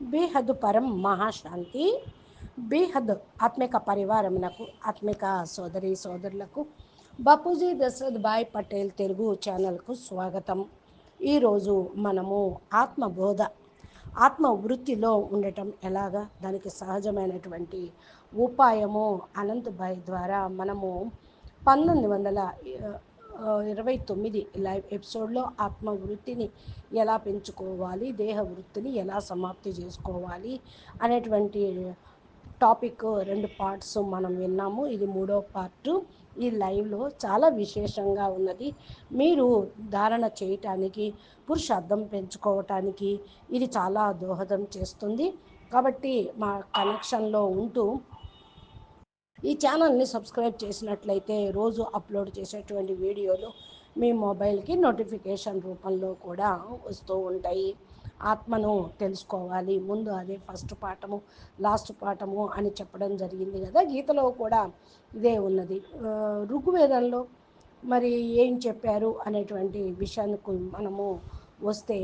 బీహద్ పరం మహాశాంతి బీహద్ ఆత్మిక పరివారమునకు ఆత్మిక సోదరి సోదరులకు బాపూజీ దశరథ్ భాయ్ పటేల్ తెలుగు ఛానల్కు స్వాగతం. ఈరోజు మనము ఆత్మబోధ ఆత్మ వృత్తిలో ఉండటం ఎలాగా దానికి సహజమైనటువంటి ఉపాయము అనంతభాయ్ ద్వారా మనము పంతొమ్మిది వందల ఇరవై తొమ్మిది లైవ్ ఎపిసోడ్లో ఆత్మవృత్తిని ఎలా పెంచుకోవాలి దేహ వృత్తిని ఎలా సమాప్తి చేసుకోవాలి అనేటువంటి టాపిక్ రెండు పార్ట్స్ మనం విన్నాము. ఇది మూడో పార్టు. ఈ లైవ్లో చాలా విశేషంగా ఉన్నది. మీరు ధారణ చేయటానికి పురుషార్థం పెంచుకోవటానికి ఇది చాలా దోహదం చేస్తుంది. కాబట్టి మా కనెక్షన్లో ఉంటూ ఈ ఛానల్ని సబ్స్క్రైబ్ చేసినట్లయితే రోజు అప్లోడ్ చేసేటువంటి వీడియోలు మీ మొబైల్కి నోటిఫికేషన్ రూపంలో కూడా వస్తూ ఉంటాయి. ఆత్మను తెలుసుకోవాలి. ముందు అదే ఫస్ట్ పాఠము లాస్ట్ పాఠము అని చెప్పడం జరిగింది కదా. గీతలో కూడా ఇదే ఉన్నది. ఋగ్వేదంలో మరి ఏం చెప్పారు అనేటువంటి విషయానికి మనము వస్తే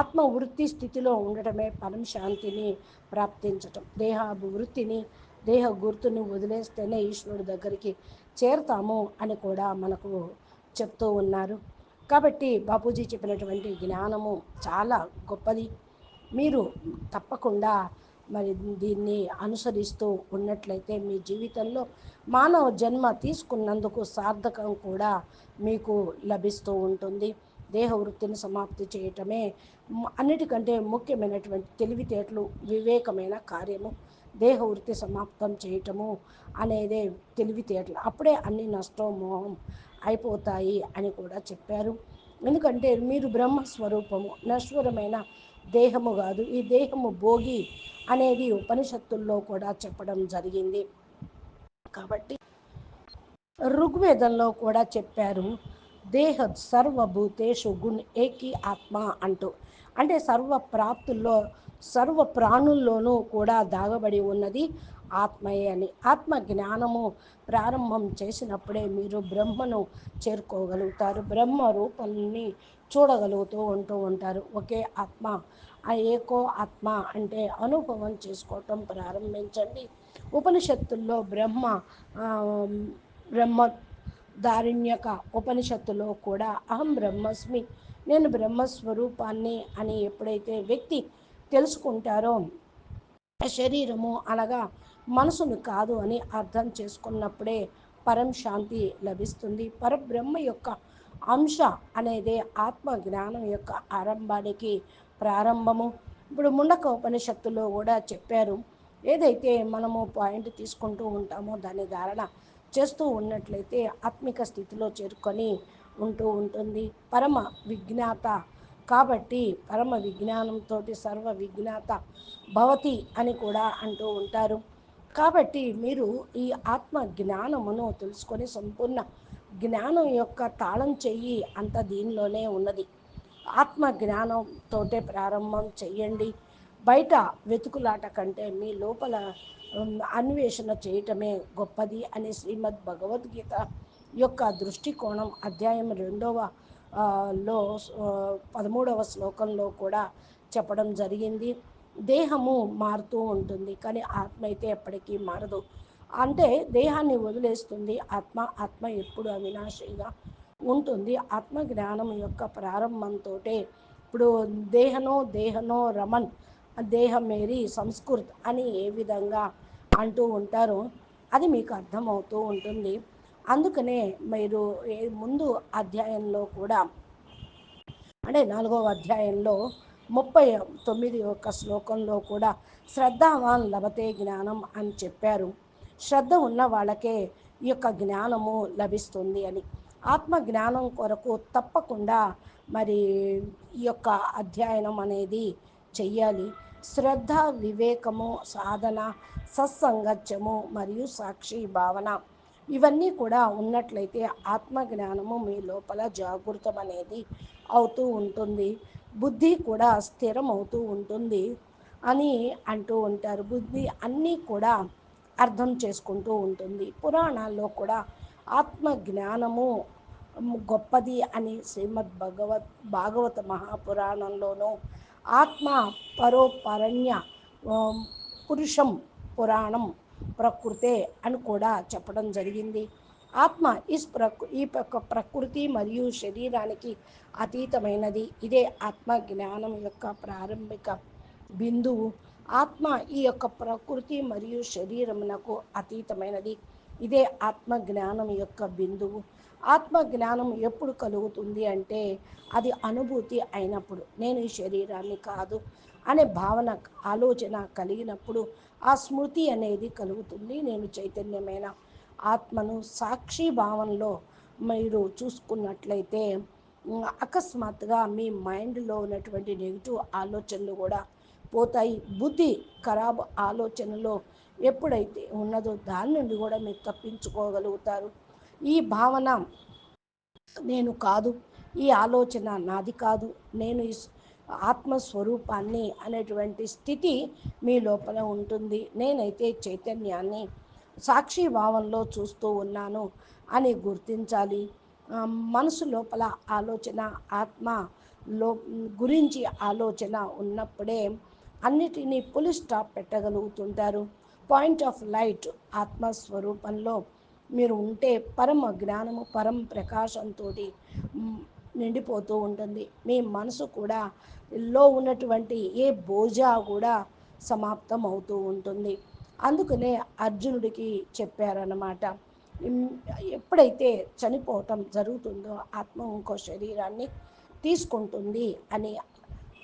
ఆత్మ వృత్తి స్థితిలో ఉండటమే పరం శాంతిని ప్రాప్తించటం. దేహాభివృత్తిని దేహ గుర్తుని వదిలేస్తేనే ఈశ్వరుడు దగ్గరికి చేరుతాము అని కూడా మనకు చెప్తూ ఉన్నారు. కాబట్టి బాపూజీ చెప్పినటువంటి జ్ఞానము చాలా గొప్పది. మీరు తప్పకుండా మరి దీన్ని అనుసరిస్తూ ఉన్నట్లయితే మీ జీవితంలో మానవ జన్మ తీసుకున్నందుకు సార్థకం కూడా మీకు లభిస్తూ ఉంటుంది. దేహ వృత్తిని సమాప్తి చేయటమే అన్నిటికంటే ముఖ్యమైనటువంటి తెలివితేటలు వివేకమైన కార్యము. దేహ వృత్తి సమాప్తం చేయటము అనేదే తెలివితేటలు. అప్పుడే అన్ని నష్టం మోహం అయిపోతాయి అని కూడా చెప్పారు. ఎందుకంటే మీరు బ్రహ్మస్వరూపము నశ్వరమైన దేహము కాదు ఈ దేహము భోగి అనేది ఉపనిషత్తుల్లో కూడా చెప్పడం జరిగింది. కాబట్టి ఋగ్వేదంలో కూడా చెప్పారు. దేహ సర్వభూతేషు గుణ్ ఏకి ఆత్మ అంటూ. అంటే సర్వ ప్రాప్తుల్లో సర్వ ప్రాణుల్లోనూ కూడా దాగబడి ఉన్నది ఆత్మయే అని. ఆత్మ జ్ఞానము ప్రారంభం చేసినప్పుడే మీరు బ్రహ్మను చేరుకోగలుగుతారు. బ్రహ్మ రూపాన్ని చూడగలుగుతూ ఉంటూ ఉంటారు. ఒకే ఆత్మ ఆ ఏకో ఆత్మ అంటే అనుభవం చేసుకోవటం ప్రారంభించండి. ఉపనిషత్తుల్లో బ్రహ్మ బ్రహ్మ దారిణ్యక ఉపనిషత్తులో కూడా అహం బ్రహ్మస్మి నేను బ్రహ్మస్వరూపాన్ని అని ఎప్పుడైతే వ్యక్తి తెలుసుకుంటారో శరీరము అనగా మనసును కాదు అని అర్థం చేసుకున్నప్పుడే పరం శాంతి లభిస్తుంది. పరబ్రహ్మ యొక్క అంశ అనేది ఆత్మ జ్ఞానం యొక్క ఆరంభానికి ప్రారంభము. ఇప్పుడు ముండక ఉపనిషత్తులో కూడా చెప్పారు ఏదైతే మనము పాయింట్ తీసుకుంటూ ఉంటామో దాని ధారణ చేస్తూ ఉన్నట్లయితే ఆత్మిక స్థితిలో చేరుకొని ఉంటూ ఉంటుంది. పరమ విజ్ఞాత కాబట్టి పరమ విజ్ఞానంతో సర్వ విజ్ఞాత భవతి అని కూడా అంటూ ఉంటారు. కాబట్టి మీరు ఈ ఆత్మ జ్ఞానమును తెలుసుకొని సంపూర్ణ జ్ఞానం యొక్క తాళం చెయ్యి అంత దీనిలోనే ఉన్నది. ఆత్మ జ్ఞానంతోటే ప్రారంభం చెయ్యండి. బయట వెతుకులాట కంటే మీ లోపల అన్వేషణ చేయటమే గొప్పది అని శ్రీమద్ భగవద్గీత యొక్క దృష్టికోణం అధ్యాయం రెండవ లో పదమూడవ శ్లోకంలో కూడా చెప్పడం జరిగింది. దేహము మారుతూ ఉంటుంది కానీ ఆత్మ అయితే ఎప్పటికీ మారదు. అంటే దేహాన్ని వదిలేస్తుంది ఆత్మ ఆత్మ ఎప్పుడు అవినాశిగా ఉంటుంది. ఆత్మ జ్ఞానం యొక్క ప్రారంభంతో ఇప్పుడు దేహనో దేహనో రమన్ దేహం మేరీ సంస్కృత్ అని ఏ విధంగా అంటూ ఉంటారో అది మీకు అర్థమవుతూ ఉంటుంది. అందుకనే మీరు ముందు అధ్యాయంలో కూడా అంటే నాలుగవ అధ్యాయంలో ముప్పై తొమ్మిది యొక్క శ్లోకంలో కూడా శ్రద్ధావాన్ లభతే జ్ఞానం అని చెప్పారు. శ్రద్ధ ఉన్న వాళ్ళకే ఈ యొక్క జ్ఞానము లభిస్తుంది అని. ఆత్మ జ్ఞానం కొరకు తప్పకుండా మరి ఈ యొక్క అధ్యయనం అనేది చెయ్యాలి. శ్రద్ధ వివేకము సాధన సత్సంగత్యము మరియు సాక్షి భావన ఇవన్నీ కూడా ఉన్నట్లయితే ఆత్మజ్ఞానము మీ లోపల జాగృతం అనేది అవుతూ ఉంటుంది. బుద్ధి కూడా స్థిరం అవుతూ ఉంటుంది అని అంటూ ఉంటారు. బుద్ధి అన్నీ కూడా అర్థం చేసుకుంటూ ఉంటుంది. పురాణాల్లో కూడా ఆత్మ జ్ఞానము గొప్పది అని శ్రీమద్ భగవత్ భాగవత మహాపురాణంలోనూ ఆత్మ పరోపరణ్య పురుషం పురాణం ప్రకృతే అని కూడా చెప్పడం జరిగింది. ఆత్మ ఇస్ ప్రకృ ఈ ప్రకృతి మరియు శరీరానికి అతీతమైనది. ఇదే ఆత్మ జ్ఞానం యొక్క ప్రారంభిక బిందువు. ఆత్మ ఈ యొక్క ప్రకృతి మరియు శరీరమునకు అతీతమైనది. ఇదే ఆత్మ జ్ఞానం యొక్క బిందువు. ఆత్మ జ్ఞానం ఎప్పుడు కలుగుతుంది అంటే అది అనుభూతి అయినప్పుడు. నేను ఈ శరీరాన్ని కాదు అనే భావన ఆలోచన కలిగినప్పుడు ఆ స్మృతి అనేది కలుగుతుంది. నేను చైతన్యమైన ఆత్మను సాక్షి భావనలో మీరు చూసుకున్నట్లయితే అకస్మాత్తుగా మీ మైండ్లో ఉన్నటువంటి నెగిటివ్ ఆలోచనలు కూడా పోతాయి. బుద్ధి ఖరాబ్ ఆలోచనలో ఎప్పుడైతే ఉన్నదో దాని నుండి కూడా మీరు తప్పించుకోగలుగుతారు. ఈ భావన నేను కాదు ఈ ఆలోచన నాది కాదు నేను ఈ ఆత్మస్వరూపాన్ని అనేటువంటి స్థితి మీ లోపల ఉంటుంది. నేనైతే చైతన్యాన్ని సాక్షి భావంలో చూస్తూ ఉన్నాను అని గుర్తించాలి. మనసు లోపల ఆలోచన ఆత్మ లో గురించి ఆలోచన ఉన్నప్పుడే అన్నిటినీ పులి స్టాప్ పెట్టగలుగుతుంటారు. పాయింట్ ఆఫ్ లైట్ ఆత్మస్వరూపంలో మీరు ఉంటే పరమ జ్ఞానము పరం ప్రకాశంతో నిండిపోతూ ఉంటుంది. మీ మనసు కూడా లో ఉన్నటువంటి ఏ బోజా కూడా సమాప్తం అవుతూ ఉంటుంది. అందుకనే అర్జునుడికి చెప్పారన్నమాట. ఎప్పుడైతే చనిపోవటం జరుగుతుందో ఆత్మ ఇంకో శరీరాన్ని తీసుకుంటుంది అని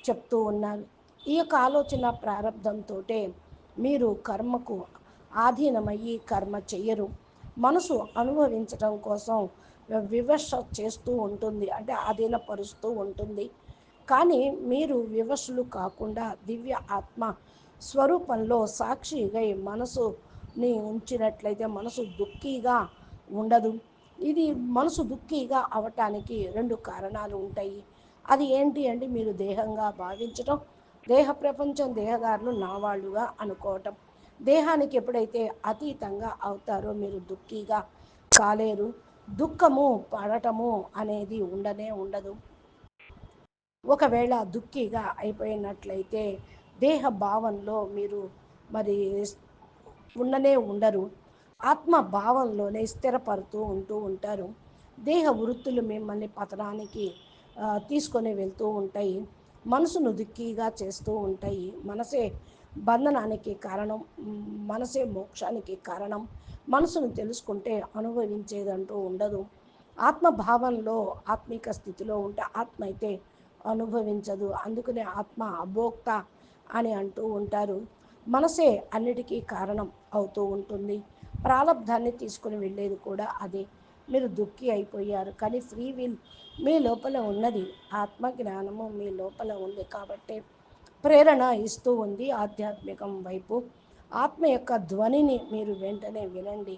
చెప్తూ ఉన్నారు. ఈ యొక్క ఆలోచన ప్రారంభంతో మీరు కర్మకు ఆధీనమయ్యి కర్మ చెయ్యరు. మనసు అనుభవించడం కోసం వివశ చేస్తూ ఉంటుంది. అంటే ఆధీనపరుస్తూ ఉంటుంది. కానీ మీరు వివశులు కాకుండా దివ్య ఆత్మ స్వరూపంలో సాక్షిగా మనసుని ఉంచినట్లయితే మనసు దుఃఖీగా ఉండదు. ఇది మనసు దుఃఖీగా అవటానికి రెండు కారణాలు ఉంటాయి. అది ఏంటి అంటే మీరు దేహంగా భావించటం దేహ ప్రపంచం దేహదారులు నావాళ్ళుగా అనుకోవటం. దేహానికి ఎప్పుడైతే అతీతంగా అవుతారో మీరు దుఃఖీగా కాలేరు. దుఃఖము పడటము అనేది ఉండనే ఉండదు. ఒకవేళ దుఃఖిగా అయిపోయినట్లయితే దేహ భావంలో మీరు మరి ఉండనే ఉండరు. ఆత్మ భావంలోనే స్థిరపడుతూ ఉంటూ ఉంటారు. దేహ వృత్తులు మిమ్మల్ని పతనానికి తీసుకొని వెళ్తూ ఉంటాయి. మనసును దుఃఖీగా చేస్తూ ఉంటాయి. మనసే బంధనానికి కారణం మనసే మోక్షానికి కారణం. మనసును తెలుసుకుంటే అనుభవించేదంటూ ఉండదు. ఆత్మభావంలో ఆత్మిక స్థితిలో ఉంటే ఆత్మ అయితే అనుభవించదు. అందుకనే ఆత్మ అభోక్త అని అంటూ ఉంటారు. మనసే అన్నిటికీ కారణం అవుతూ ఉంటుంది. ప్రారంధాన్ని తీసుకుని వెళ్ళేది కూడా అదే. మీరు దుఃఖి అయిపోయారు కానీ ఫ్రీ విల్ మీ లోపల ఉన్నది. ఆత్మ జ్ఞానము మీ లోపల ఉంది కాబట్టి ప్రేరణ ఇస్తూ ఉంది ఆధ్యాత్మికం వైపు. ఆత్మ యొక్క ధ్వనిని మీరు వెంటనే వినండి.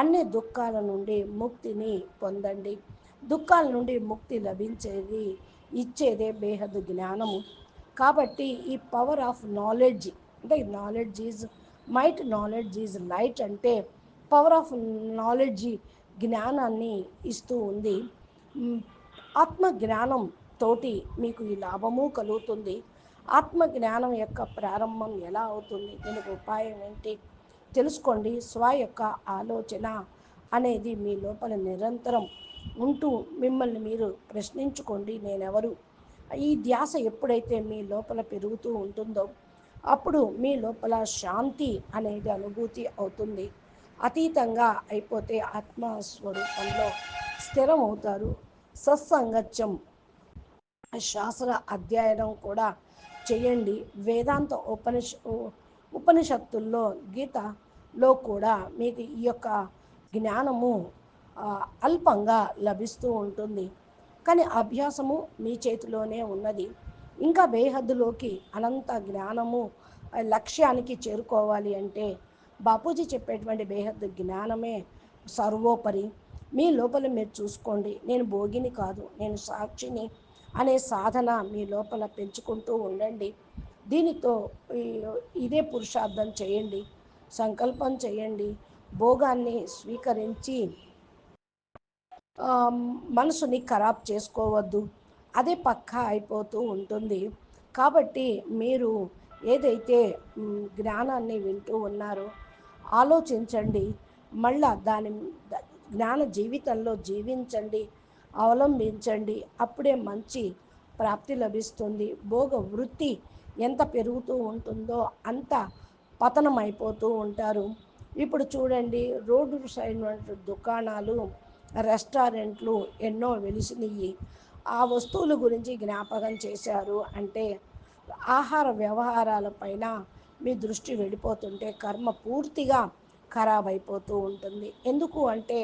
అన్ని దుఃఖాల నుండి ముక్తిని పొందండి. దుఃఖాల నుండి ముక్తి లభించేది ఇచ్చేదే బేహద్ జ్ఞానము. కాబట్టి ఈ పవర్ ఆఫ్ నాలెడ్జ్ అంటే knowledge is might knowledge is light అంటే పవర్ ఆఫ్ నాలెడ్జ్ జ్ఞానాన్ని ఇస్తూ ఉంది. ఆత్మ జ్ఞానం తోటి మీకు ఈ లాభము కలుగుతుంది. ఆత్మ జ్ఞానం యొక్క ప్రారంభం ఎలా అవుతుంది? దీనికి ఉపాయం ఏంటి? తెలుసుకోండి. స్వ యొక్క ఆలోచన అనేది మీ లోపల నిరంతరం ఉంటూ మిమ్మల్ని మీరు ప్రశ్నించుకోండి. నేనెవరు? ఈ ధ్యాస ఎప్పుడైతే మీ లోపల పెరుగుతూ ఉంటుందో అప్పుడు మీ లోపల శాంతి అనేది అనుభూతి అవుతుంది. అతీతంగా అయిపోతే ఆత్మస్వరూపంలో స్థిరమవుతారు. సత్సంగత్యం శాస్త్ర అధ్యయనం కూడా చేయండి. వేదాంత ఉపనిష ఉపనిషత్తుల్లో గీతలో కూడా మీకు ఈ యొక్క జ్ఞానము అల్పంగా లభిస్తూ ఉంటుంది. కానీ అభ్యాసము మీ చేతిలోనే ఉన్నది. ఇంకా బేహద్దులోకి అనంత జ్ఞానము లక్ష్యానికి చేరుకోవాలి అంటే బాపూజీ చెప్పేటువంటి బేహద్దు జ్ఞానమే సర్వోపరి. మీ లోపల మీరు చూసుకోండి. నేను భోగిని కాదు నేను సాక్షిని. అనే సాధన మీ లోపల పెంచుకుంటూ ఉండండి. దీనితో ఇదే పురుషార్థం చేయండి. సంకల్పం చేయండి. భోగాన్ని స్వీకరించి మనసుని ఖరాబ్ చేసుకోవద్దు. అదే పక్కా అయిపోతూ ఉంటుంది. కాబట్టి మీరు ఏదైతే జ్ఞానాన్ని వింటూ ఉన్నారో ఆలోచించండి. మళ్ళా దాని జ్ఞాన జీవితంలో జీవించండి. అవలంబించండి. అప్పుడే మంచి ప్రాప్తి లభిస్తుంది. భోగ వృత్తి ఎంత పెరుగుతూ ఉంటుందో అంత పతనం అయిపోతూ ఉంటారు. ఇప్పుడు చూడండి రోడ్డు సైడ్ దుకాణాలు రెస్టారెంట్లు ఎన్నో వెలిసినవి ఆ వస్తువుల గురించి జ్ఞాపకం చేశారు అంటే ఆహార వ్యవహారాలపైన మీ దృష్టి వెళ్ళిపోతుంటే కర్మ పూర్తిగా ఖరాబ్ అయిపోతూ ఉంటుంది. ఎందుకు అంటే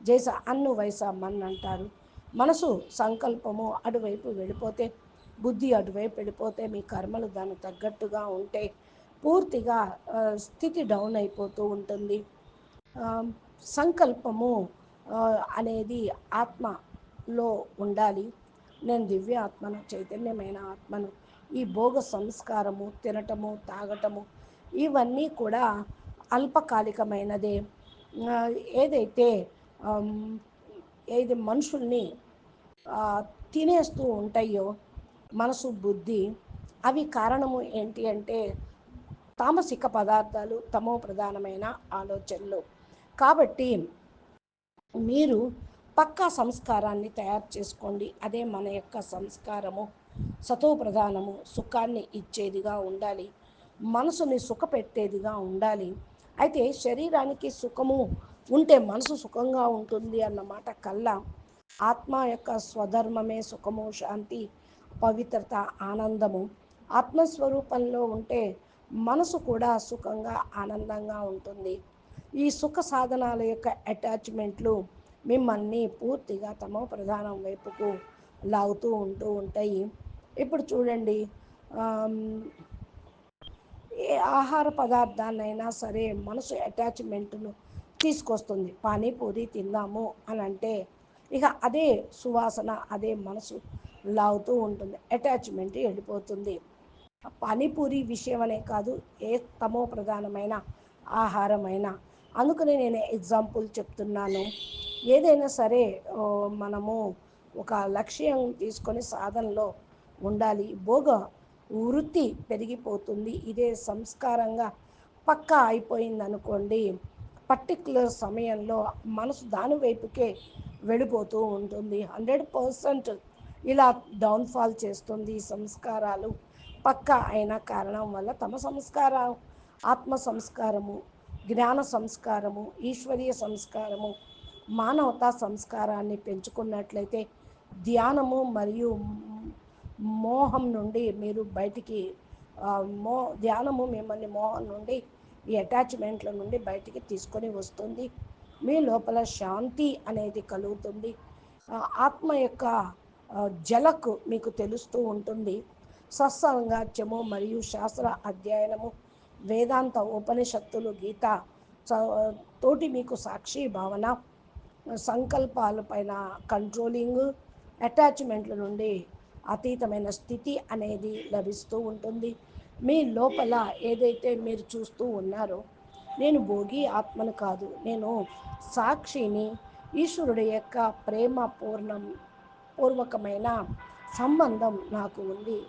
జైస అన్ను వైస మన్ అంటారు మనసు సంకల్పము అటువైపు వెళ్ళిపోతే బుద్ధి అటువైపు వెళ్ళిపోతే మీ కర్మలు దానికి తగ్గట్టుగా ఉంటే పూర్తిగా స్థితి డౌన్ అయిపోతూ ఉంటుంది. సంకల్పము అనేది ఆత్మలో ఉండాలి. నేను దివ్య ఆత్మను చైతన్యమైన ఆత్మను ఈ భోగ సంస్కారము తినటము తాగటము ఇవన్నీ కూడా అల్పకాలికమైనదే. ఏదైతే ఏది మనుషుల్ని తినేస్తూ ఉంటాయో మనసు బుద్ధి అవి కారణము ఏంటి అంటే తామసిక పదార్థాలు తమో ప్రధానమైన ఆలోచనలు. కాబట్టి మీరు పక్కా సంస్కారాన్ని తయారు చేసుకోండి. అదే మన యొక్క సంస్కారము. సతో ప్రధానము. సుఖాన్ని ఇచ్చేదిగా ఉండాలి. మనసుని సుఖపెట్టేదిగా ఉండాలి. అయితే శరీరానికి సుఖము ఉంటే మనసు సుఖంగా ఉంటుంది అన్నమాట కల్లా ఆత్మ యొక్క స్వధర్మమే సుఖము శాంతి పవిత్రత ఆనందము. ఆత్మస్వరూపంలో ఉంటే మనసు కూడా సుఖంగా ఆనందంగా ఉంటుంది. ఈ సుఖ సాధనాల యొక్క అటాచ్మెంట్లు మిమ్మల్ని పూర్తిగా తమ ప్రధానం వైపుకు లాగుతూ ఉంటూ ఉంటాయి. ఇప్పుడు చూడండి ఏ ఆహార పదార్థాన్నైనా సరే మనసు అటాచ్మెంట్ను తీసుకొస్తుంది. పానీపూరి తిందాము అని అంటే ఇక అదే సువాసన అదే మనసు లాగుతూ ఉంటుంది. అటాచ్మెంట్ వెళ్ళిపోతుంది. పానీపూరి విషయం అనే కాదు ఏ తమో ప్రధానమైన ఆహారమైన. అందుకనే నేను ఎగ్జాంపుల్ చెప్తున్నాను. ఏదైనా సరే మనము ఒక లక్ష్యం తీసుకొని సాధనలో ఉండాలి. భోగ వృత్తి పెరిగిపోతుంది. ఇదే సంస్కారంగా పక్కా అయిపోయింది అనుకోండి పర్టిక్యులర్ సమయంలో మనసు దాని వైపుకే వెళ్ళిపోతూ ఉంటుంది. హండ్రెడ్ పర్సెంట్ ఇలా డౌన్ఫాల్ చేస్తుంది సంస్కారాలు. పక్కా అయిన కారణం వల్ల తమ సంస్కారం ఆత్మ సంస్కారము జ్ఞాన సంస్కారము ఈశ్వరీయ సంస్కారము మానవతా సంస్కారాన్ని పెంచుకున్నట్లయితే ధ్యానము మరియు మోహం నుండి మీరు బయటికి మో ధ్యానము మిమ్మల్ని మోహం నుండి ఈ అటాచ్మెంట్ల నుండి బయటికి తీసుకొని వస్తుంది. మీ లోపల శాంతి అనేది కలుగుతుంది. ఆత్మ యొక్క జలకు మీకు తెలుస్తూ ఉంటుంది. సత్సంగాత్యము మరియు శాస్త్ర అధ్యయనము వేదాంత ఉపనిషత్తులు గీత తోటి మీకు సాక్షి భావన సంకల్పాలపైన కంట్రోలింగ్ అటాచ్మెంట్ల నుండి అతీతమైన స్థితి అనేది లభిస్తూ ఉంటుంది. మీ లోపల ఏదైతే మీరు చూస్తూ ఉన్నారో నేను భోగి ఆత్మను కాదు. నేను సాక్షిని ఈశ్వరుడి యొక్క ప్రేమ పూర్ణం పూర్వకమైన సంబంధం నాకు ఉంది.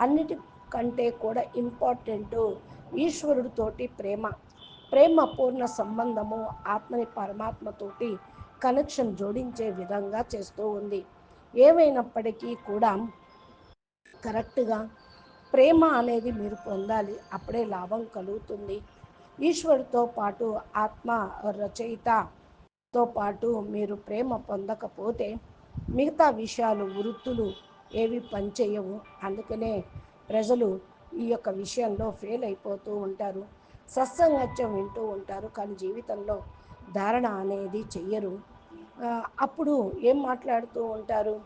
అన్నిటికంటే కూడా ఇంపార్టెంట్ ఈశ్వరుడితోటి ప్రేమ. ప్రేమ పూర్ణ సంబంధము ఆత్మని పరమాత్మతోటి కనెక్షన్ జోడించే విధంగా చేస్తూ ఉంది. ఏమైనప్పటికీ కూడా కరెక్ట్గా ప్రేమ అనేది మీరు పొందాలి అప్పుడే లాభం కలుగుతుంది. ఈశ్వరుతో పాటు ఆత్మ రచయితతో పాటు మీరు ప్రేమ పొందకపోతే మిగతా విషయాలు వృత్తులు ఏవి పనిచేయవు. అందుకనే ప్రజలు ఈ యొక్క విషయంలో ఫెయిల్ అయిపోతూ ఉంటారు. సత్సంగత్యం వింటూ ఉంటారు కానీ జీవితంలో ధారణ అనేది చెయ్యరు. అప్పుడు ఏం మాట్లాడుతూ ఉంటారు?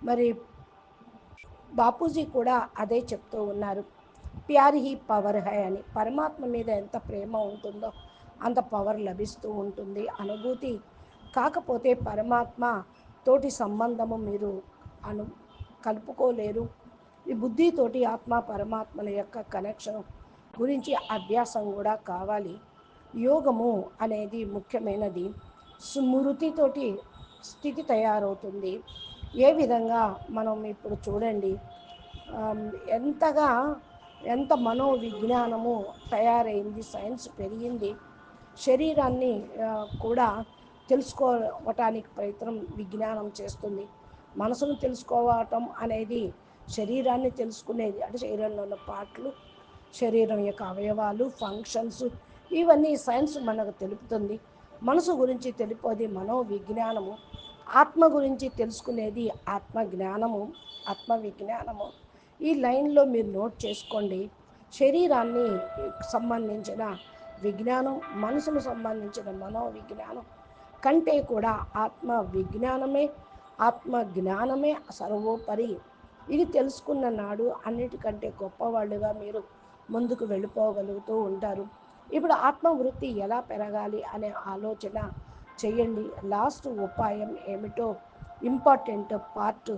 మరి బాపూజీ కూడా అదే చెప్తూ ఉన్నారు. ప్యార్ హీ పవర్ హై అని. పరమాత్మ మీద ఎంత ప్రేమ ఉంటుందో అంత పవర్ లభిస్తూ ఉంటుంది. అనుభూతి కాకపోతే పరమాత్మ తోటి సంబంధము మీరు అను కలుపుకోలేరు. ఈ బుద్ధితోటి ఆత్మ పరమాత్మల యొక్క కనెక్షన్ గురించి అభ్యాసం కూడా కావాలి. యోగము అనేది ముఖ్యమైనది. మృతితో స్థితి తయారవుతుంది. ఏ విధంగా మనం ఇప్పుడు చూడండి ఎంతగా ఎంత మనోవిజ్ఞానము తయారైంది సైన్స్ పెరిగింది శరీరాన్ని కూడా తెలుసుకోవటానికి ప్రయత్నం విజ్ఞానం చేస్తుంది. మనసును తెలుసుకోవటం అనేది శరీరాన్ని తెలుసుకునేది అంటే శరీరంలో ఉన్న పాటలు శరీరం యొక్క అవయవాలు ఫంక్షన్స్ ఇవన్నీ సైన్స్ మనకు తెలుపుతుంది. మనసు గురించి తెలిపోది మనోవిజ్ఞానము. ఆత్మ గురించి తెలుసుకునేది ఆత్మ జ్ఞానము ఆత్మ విజ్ఞానము. ఈ లైన్లో మీరు నోట్ చేసుకోండి. శరీరాన్ని సంబంధించిన విజ్ఞానం మనసును సంబంధించిన మనోవిజ్ఞానం కంటే కూడా ఆత్మ విజ్ఞానమే ఆత్మ జ్ఞానమే సర్వోపరి. ఇది తెలుసుకున్న నాడు అన్నిటికంటే గొప్పవాళ్ళుగా మీరు ముందుకు వెళ్ళిపోగలుగుతూ ఉంటారు. ఇప్పుడు ఆత్మవృత్తి ఎలా పెరగాలి అనే ఆలోచన చేయండి. లాస్ట్ ఉపాయం ఏమిటో ఇంపార్టెంట్ పార్ట్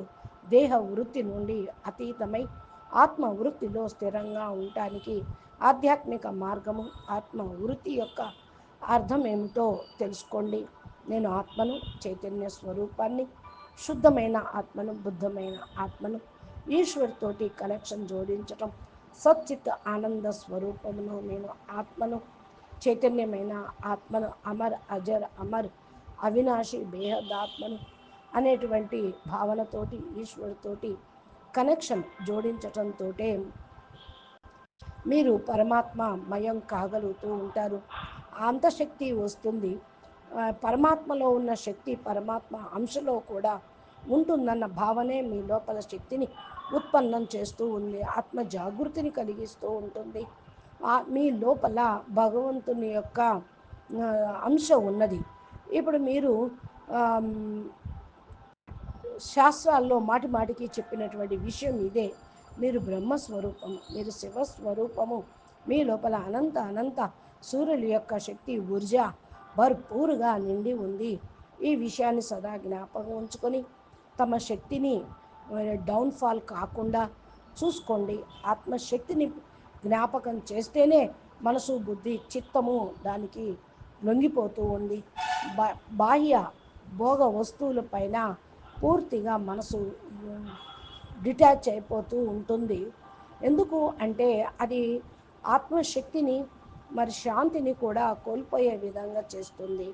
దేహ వృత్తి నుండి అతీతమై ఆత్మ వృత్తిలో స్థిరంగా ఉండటానికి ఆధ్యాత్మిక మార్గము ఆత్మ వృత్తి యొక్క అర్థం ఏమిటో తెలుసుకోండి. నేను ఆత్మను చైతన్య స్వరూపాన్ని శుద్ధమైన ఆత్మను బుద్ధమైన ఆత్మను ఈశ్వరుతోటి కనెక్షన్ జోడించటం సచ్చిత్ ఆనంద స్వరూపమును నేను ఆత్మను చైతన్యమైన ఆత్మను అమర్ అజర్ అమర్ అవినాశి బేహదాత్మను అనేటువంటి భావనతోటి ఈశ్వరుతోటి కనెక్షన్ జోడించటంతో మీరు పరమాత్మ మయం కాగలుగుతూ ఉంటారు. అంతశక్తి వస్తుంది. పరమాత్మలో ఉన్న శక్తి పరమాత్మ అంశలో కూడా ఉంటుందన్న భావనే మీ లోపల శక్తిని ఉత్పన్నం చేస్తూ ఉంది. ఆత్మ జాగృతిని కలిగిస్తూ ఉంటుంది. మీ లోపల భగవంతుని యొక్క అంశం ఉన్నది. ఇప్పుడు మీరు శాస్త్రాల్లో మాటి మాటికి చెప్పినటువంటి విషయం ఇదే. మీరు బ్రహ్మస్వరూపము మీరు శివస్వరూపము మీ లోపల అనంత అనంత సూర్యుల యొక్క శక్తి ఊర్జ భర్పూరుగా నిండి ఉంది. ఈ విషయాన్ని సదా జ్ఞాపకం ఉంచుకొని తమ శక్తిని డౌన్ఫాల్ కాకుండా చూసుకోండి. ఆత్మశక్తిని జ్ఞాపకం చేస్తేనే మనసు బుద్ధి చిత్తము దానికి లొంగిపోతూ ఉంది. బా బాహ్య భోగ వస్తువులపైన పూర్తిగా మనసు డిటాచ్ అయిపోతూ ఉంటుంది. ఎందుకు అంటే అది ఆత్మశక్తిని మరి శాంతిని కూడా కోల్పోయే విధంగా చేస్తుంది.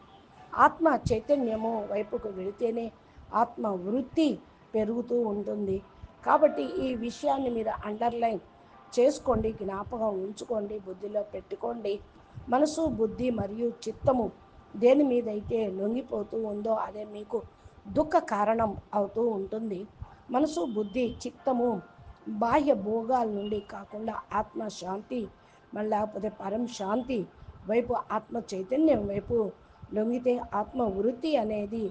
ఆత్మ చైతన్యము వైపుకు వెళితేనే ఆత్మ వృత్తి పెరుగుతూ ఉంటుంది. కాబట్టి ఈ విషయాన్ని మీరు అండర్లైన్ చేసుకోండి జ్ఞాపకం ఉంచుకోండి బుద్ధిలో పెట్టుకోండి. మనసు బుద్ధి మరియు చిత్తము దేని మీదైతే లొంగిపోతూ ఉందో అదే మీకు దుఃఖ కారణం అవుతూ ఉంటుంది. మనసు బుద్ధి చిత్తము బాహ్య భోగాల నుండి కాకుండా ఆత్మ శాంతి మళ్ళీ లేకపోతే పరం శాంతి వైపు ఆత్మ చైతన్యం వైపు లొంగితే ఆత్మ వృత్తి అనేది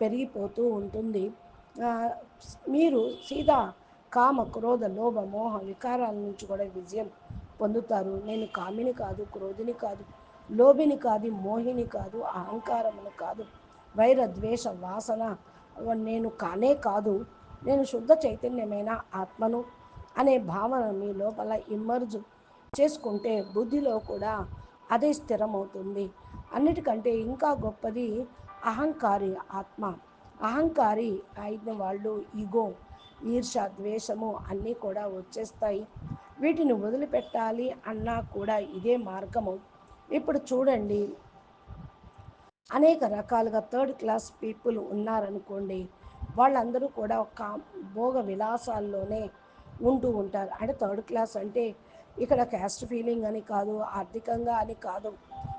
పెరిగిపోతూ ఉంటుంది. మీరు సీదా కామ క్రోధ లోభ మోహ వికారాల నుంచి కూడా విజయం పొందుతారు. నేను కామిని కాదు క్రోధిని కాదు లోభిని కాదు మోహిని కాదు అహంకారమును కాదు వైర ద్వేష వాసన నేను కానే కాదు. నేను శుద్ధ చైతన్యమైన ఆత్మను అనే భావన మీ లోపల ఇమ్మర్జ్ చేసుకుంటే బుద్ధిలో కూడా అదే స్థిరమవుతుంది. అన్నిటికంటే ఇంకా గొప్పది అహంకారి ఆత్మ. అహంకారి అయిన వాళ్ళు ఈగో ఈర్ష ద్వేషము అన్నీ కూడా వచ్చేస్తాయి. వీటిని వదిలిపెట్టాలి అన్నా కూడా ఇదే మార్గము. ఇప్పుడు చూడండి. అనేక రకాలుగా థర్డ్ క్లాస్ పీపుల్ ఉన్నారనుకోండి వాళ్ళందరూ కూడా ఒక భోగ విలాసాల్లోనే ఉంటూ ఉంటారు. అంటే థర్డ్ క్లాస్ అంటే ఇక్కడ క్యాస్ట్ ఫీలింగ్ అని కాదు ఆర్థికంగా అని కాదు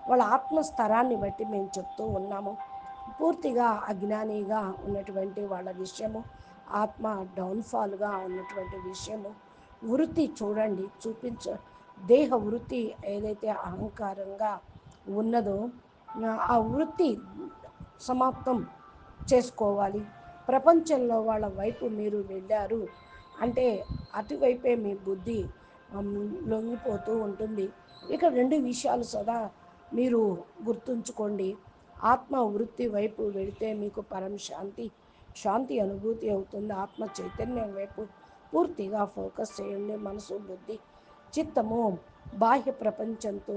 వాళ్ళ ఆత్మస్థరాన్ని బట్టి మేము చెప్తూ ఉన్నాము. పూర్తిగా అజ్ఞానిగా ఉన్నటువంటి వాళ్ళ విషయము. ఆత్మ డౌన్ఫాల్గా ఉన్నటువంటి విషయము వృత్తి చూడండి చూపించ దేహ వృత్తి ఏదైతే అహంకారంగా ఉన్నదో ఆ వృత్తి సమాప్తం చేసుకోవాలి. ప్రపంచంలో వాళ్ళ వైపు మీరు వెళ్ళారు అంటే అటువైపే మీ బుద్ధి లొంగిపోతూ ఉంటుంది. ఇక రెండు విషయాలు సదా మీరు గుర్తుంచుకోండి. ఆత్మ వృత్తి వైపు వెళితే మీకు పరం శాంతి శాంతి అనుభూతి అవుతుంది. ఆత్మ చైతన్యం వైపు పూర్తిగా ఫోకస్ చేయండి. మనసు బుద్ధి చిత్తము బాహ్య ప్రపంచంతో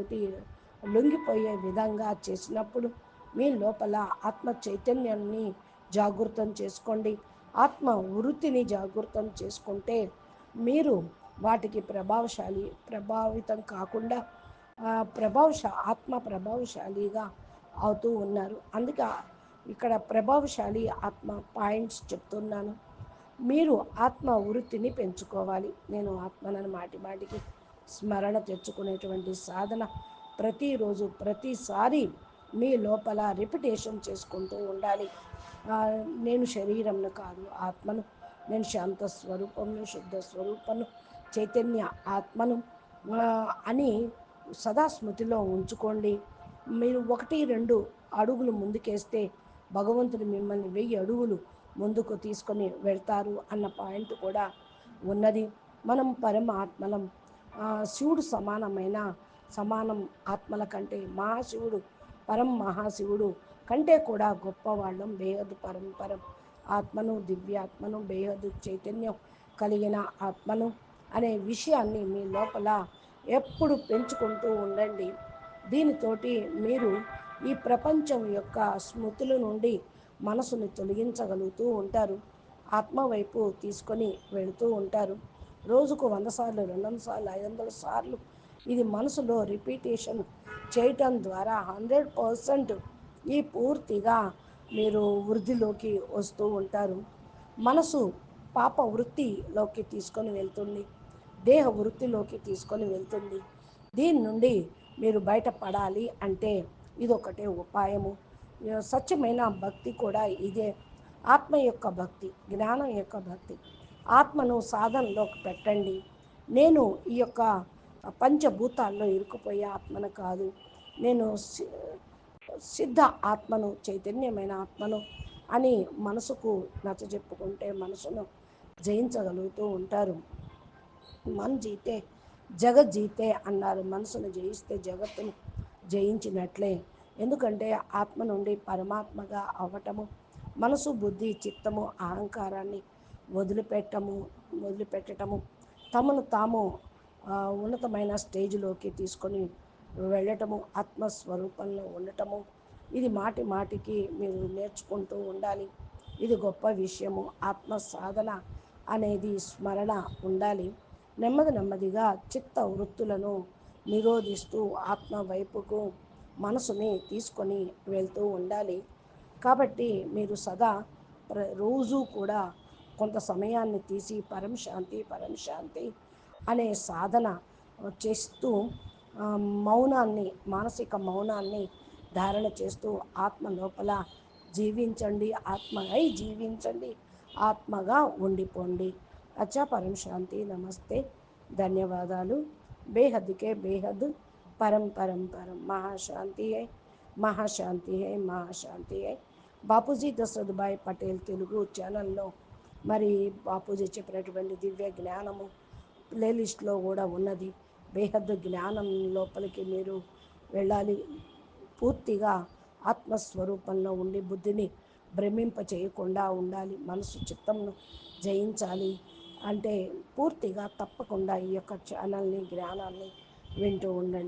లొంగిపోయే విధంగా చేసినప్పుడు మీ లోపల ఆత్మ చైతన్యాన్ని జాగృతం చేసుకోండి. ఆత్మ వృత్తిని జాగృతం చేసుకుంటే మీరు వాటికి ప్రభావశాలి ప్రభావితం కాకుండా ప్రభావశ ఆత్మ ప్రభావశాలిగా అవుతూ ఉన్నారు. అందుకే ఇక్కడ ప్రభావశాలి ఆత్మ పాయింట్స్ చెప్తున్నాను. మీరు ఆత్మ వృత్తిని పెంచుకోవాలి. నేను ఆత్మనని మాటి మాటికి స్మరణ తెచ్చుకునేటువంటి సాధన ప్రతిరోజు ప్రతిసారి మీ లోపల రిపిటేషన్ చేసుకుంటూ ఉండాలి. నేను శరీరంను కాదు ఆత్మను. నేను శాంత స్వరూపంను శుద్ధ స్వరూపను చైతన్య ఆత్మను అని సదా స్మృతిలో ఉంచుకోండి. మీరు ఒకటి రెండు అడుగులు ముందుకేస్తే భగవంతుడు మిమ్మల్ని వెయ్యి అడుగులు ముందుకు తీసుకొని వెళ్తారు అన్న పాయింట్ కూడా ఉన్నది. మనం పరమ ఆత్మలం శివుడు సమానమైన సమానం ఆత్మల కంటే మహాశివుడు పరం మహాశివుడు కంటే కూడా గొప్పవాళ్ళం బేహదు పరంపరం. ఆత్మను దివ్యాత్మను బేహదు చైతన్యం కలిగిన ఆత్మను అనే విషయాన్ని మీ లోపల ఎప్పుడు పెంచుకుంటూ ఉండండి. దీనితోటి మీరు ఈ ప్రపంచం యొక్క స్మృతుల నుండి మనసుని తొలగించగలుగుతూ ఉంటారు. ఆత్మవైపు తీసుకొని వెళుతూ ఉంటారు. రోజుకు వంద సార్లు రెండు వందల సార్లు ఐదు వందల సార్లు ఇది మనసులో రిపీటేషన్ చేయటం ద్వారా హండ్రెడ్ పర్సెంట్ ఈ పూర్తిగా మీరు వృద్ధిలోకి వస్తూ ఉంటారు. మనసు పాప వృత్తిలోకి తీసుకొని వెళ్తుంది. దేహ వృత్తిలోకి తీసుకొని వెళ్తుంది. దీని నుండి మీరు బయటపడాలి అంటే ఇదొకటే ఉపాయము. స్వచ్ఛమైన భక్తి కూడా ఇదే. ఆత్మ యొక్క భక్తి జ్ఞానం యొక్క భక్తి. ఆత్మను సాధనలోకి పెట్టండి. నేను ఈ యొక్క పంచభూతాల్లో ఇరుకుపోయే ఆత్మను కాదు. నేను సి- సిద్ధ ఆత్మను చైతన్యమైన ఆత్మను అని మనసుకు నచ్చజెప్పుకుంటే మనసును జయించగలుగుతూ ఉంటారు. మన జీతే జగ జీతే అన్నారు. మనసును జయిస్తే జగత్తును జయించినట్లే. ఎందుకంటే ఆత్మ నుండి పరమాత్మగా అవ్వటము మనసు బుద్ధి చిత్తము అహంకారాన్ని వదిలిపెట్టము వదిలిపెట్టటము తమను తాము ఉన్నతమైన స్టేజ్లోకి తీసుకొని వెళ్ళటము ఆత్మస్వరూపంలో ఉండటము ఇది మాటి మాటికి మీరు నేర్చుకుంటూ ఉండాలి. ఇది గొప్ప విషయము. ఆత్మ సాధన అనేది స్మరణ ఉండాలి. నెమ్మది నెమ్మదిగా చిత్త వృత్తులను నిరోధిస్తూ ఆత్మ వైపుకు మనసుని తీసుకొని వెళ్తూ ఉండాలి. కాబట్టి మీరు సదా ప్ర రోజు కూడా కొంత సమయాన్ని తీసి పరం శాంతి పరం శాంతి అనే సాధన చేస్తూ మౌనాన్ని మానసిక మౌనాన్ని ధారణ చేస్తూ ఆత్మ లోపల జీవించండి. ఆత్మ అయి జీవించండి. ఆత్మగా ఉండిపోండి. అచ్చా పరం శాంతి. నమస్తే. ధన్యవాదాలు. బేహద్కే బేహద్ పరం పరం పరం మహాశాంతి హై మహాశాంతి హై మహాశాంతి హై బాపూజీ దశరథభాయ్ పటేల్ తెలుగు ఛానల్లో మరి బాపూజీ చెప్పినటువంటి దివ్య జ్ఞానము ప్లేలిస్ట్లో కూడా ఉన్నది. బేహద్దు జ్ఞానం లోపలికి మీరు వెళ్ళాలి. పూర్తిగా ఆత్మస్వరూపంలో ఉండి బుద్ధిని భ్రమింప చేయకుండా ఉండాలి. మనసు చిత్తంను జయించాలి. అంటే పూర్తిగా తప్పకుండా ఈ యొక్క ఛానల్ని జ్ఞానాన్ని వింటూ ఉండండి.